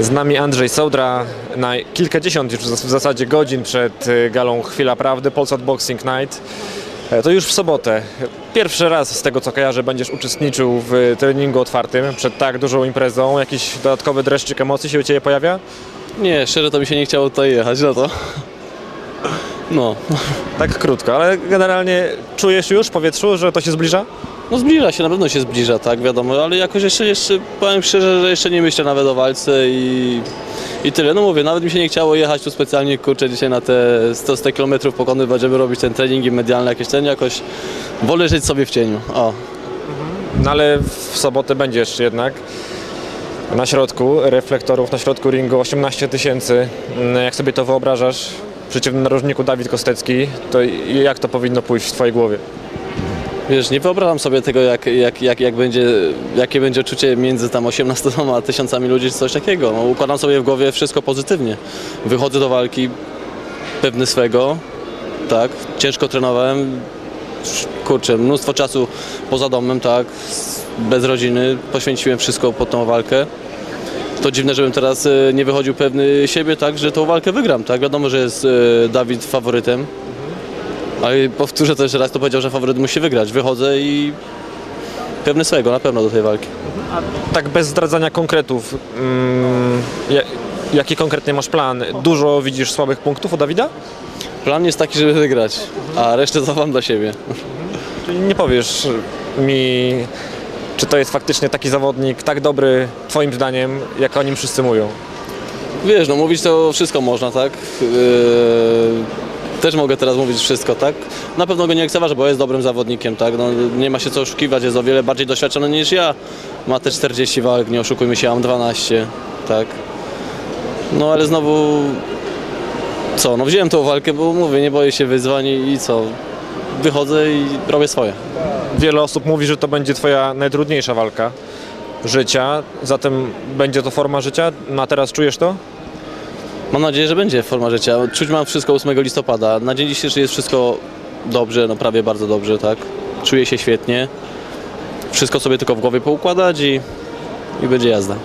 Z nami Andrzej Sołdra na kilkadziesiąt już w zasadzie godzin przed y, galą Chwila Prawdy, Polsat Boxing Night. E, To już w sobotę. Pierwszy raz z tego co kojarzę będziesz uczestniczył w treningu otwartym przed tak dużą imprezą. Jakiś dodatkowy dreszczyk emocji się u Ciebie pojawia? Nie, szczerze to mi się nie chciało tutaj jechać na to. No, Tak krótko, ale generalnie czujesz już w powietrzu, że to się zbliża? No zbliża się, na pewno się zbliża, tak, wiadomo, ale jakoś jeszcze, jeszcze powiem szczerze, że jeszcze nie myślę nawet o walce i, i tyle. No mówię, nawet mi się nie chciało jechać tu specjalnie, kurczę, dzisiaj na te 100, 100 km pokonywać, żeby robić ten treningi medialne jakieś ten, jakoś wolę żyć sobie w cieniu, o. No ale w sobotę będziesz jednak na środku reflektorów, na środku ringu 18 tysięcy. Mm, Jak sobie to wyobrażasz? Przeciwnym narożniku Dawid Kostecki, to jak to powinno pójść w Twojej głowie? Wiesz, nie wyobrażam sobie tego, jak, jak, jak, jak będzie, jakie będzie uczucie między tam 18 a tysiącami ludzi, czy coś takiego. No, układam sobie w głowie wszystko pozytywnie. Wychodzę do walki pewny swego, tak, ciężko trenowałem, kurczę, mnóstwo czasu poza domem, tak, bez rodziny, poświęciłem wszystko pod tą walkę. To dziwne, żebym teraz e, nie wychodził pewny siebie, tak, że tą walkę wygram, tak, wiadomo, że jest e, Dawid faworytem, ale powtórzę to jeszcze raz, to powiedział, że faworyt musi wygrać. Wychodzę i pewny swego na pewno do tej walki. Tak bez zdradzania konkretów, mm, ja- jaki konkretnie masz plan? Dużo widzisz słabych punktów u Dawida? Plan jest taki, żeby wygrać, a resztę zachowam dla siebie. Czyli nie powiesz mi, czy to jest faktycznie taki zawodnik, tak dobry Twoim zdaniem, jak o nim wszyscy mówią? Wiesz, no mówić to wszystko można, tak? Yy, też mogę teraz mówić wszystko, tak? Na pewno go nie lekceważę, bo jest dobrym zawodnikiem, tak? No, nie ma się co oszukiwać, jest o wiele bardziej doświadczony niż ja. Ma te 40 walk, nie oszukujmy się, ja mam 12, tak? No ale znowu, co, no wziąłem tą walkę, bo mówię, nie boję się wyzwań i, i co? Wychodzę i robię swoje. Wiele osób mówi, że to będzie Twoja najtrudniejsza walka życia, zatem będzie to forma życia. No a teraz czujesz to? Mam nadzieję, że będzie forma życia. Czuć mam wszystko 8 listopada. Na dzień dzisiejszy jest wszystko dobrze, no prawie bardzo dobrze, tak? Czuję się świetnie. Wszystko sobie tylko w głowie poukładać i, i będzie jazda.